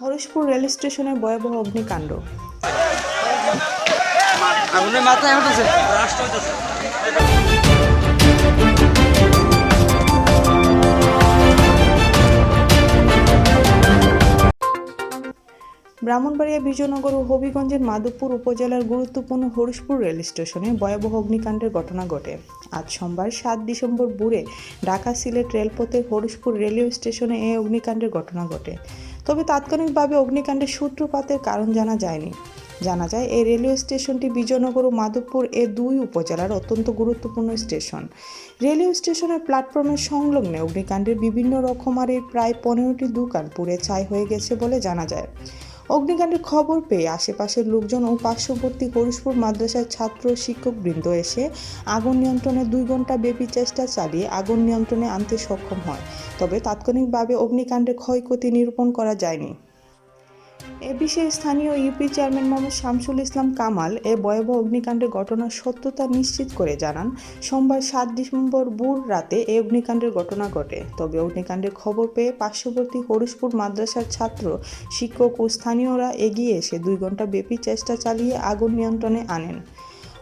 Harishpur rail স্টেশনে ভয়াবহ অগ্নিকাণ্ড। মাথায় রাষ্ট্র হইতেছে ব্রাহ্মণবাড়িয়া বিজয়নগর ও হবিগঞ্জের মাধবপুর উপজেলার গুরুত্বপূর্ণ হরিশপুর রেল স্টেশনে ভয়াবহ অগ্নিকাণ্ডের ঘটনা ঘটে। আজ সোমবার সাত ডিসেম্বর বুড়ে ঢাকা সিলেট রেলপথের হরিশপুর রেলওয়ে স্টেশনে এই অগ্নিকাণ্ডের ঘটনা ঘটে। তবে তাৎক্ষণিকভাবে অগ্নিকাণ্ডের সূত্রপাতের কারণ জানা যায়নি। জানা যায়, এই রেলওয়ে স্টেশনটি বিজয়নগর ও মাধবপুর এ দুই উপজেলার অত্যন্ত গুরুত্বপূর্ণ স্টেশন। রেলওয়ে স্টেশনের প্ল্যাটফর্মের সংলগ্নে অগ্নিকাণ্ডের বিভিন্ন রকমারির প্রায় পনেরোটি দোকান পুড়ে ছাই হয়ে গেছে বলে জানা যায়। অগ্নিকাণ্ডের খবর পেয়ে আশেপাশের লোকজন ও পার্শ্ববর্তী হরিশপুর মাদ্রাসার ছাত্র শিক্ষকবৃন্দ এসে আগুন নিয়ন্ত্রণে দুই ঘণ্টা ব্যাপী চেষ্টা চালিয়ে আগুন নিয়ন্ত্রণে আনতে সক্ষম হয়। তবে তাৎক্ষণিকভাবে অগ্নিকাণ্ডের ক্ষয়ক্ষতি নিরূপণ করা যায়নি। এ বিষয়ে স্থানীয় ইউপি চেয়ারম্যান মোহাম্মদ শামসুল ইসলাম কামাল এ ভয়াবহ অগ্নিকাণ্ডের ঘটনার সত্যতা নিশ্চিত করে জানান। সোমবার সাত ডিসেম্বর ভোর রাতে এই অগ্নিকাণ্ডের ঘটনা ঘটে। তবে অগ্নিকাণ্ডের খবর পেয়ে পার্শ্ববর্তী হরিশপুর মাদ্রাসার ছাত্র, শিক্ষক ও স্থানীয়রা এগিয়ে এসে দুই ঘণ্টা ব্যাপী চেষ্টা চালিয়ে আগুন নিয়ন্ত্রণে আনেন।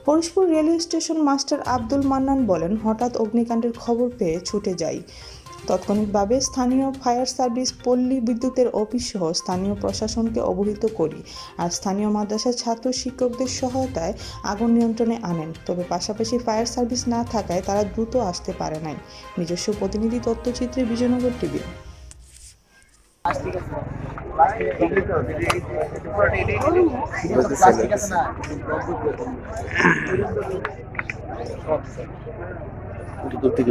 Harishpur railway station master Abdul Mannan বলেন, হঠাৎ অগ্নিকাণ্ডের খবর পেয়ে ছুটে যাই। তাৎক্ষণিকভাবে স্থানীয় ফায়ার সার্ভিস পল্লী বিদ্যুতের অফিস সহ স্থানীয় প্রশাসনকে অবহিত করি আর স্থানীয় মাদ্রাসার ছাত্র শিক্ষকদের সহায়তায় আগুন নিয়ন্ত্রণে আনেন। তবে পাশাপাশি ফায়ার সার্ভিস না থাকায় তারা দ্রুত আসতে পারে নাই। নিজস্ব প্রতিনিধি তথ্যচিত্রে বিজয়নগর টিভি। দূর থেকে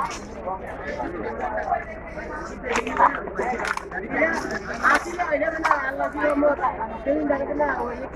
দাও ও বড্ড না আসলে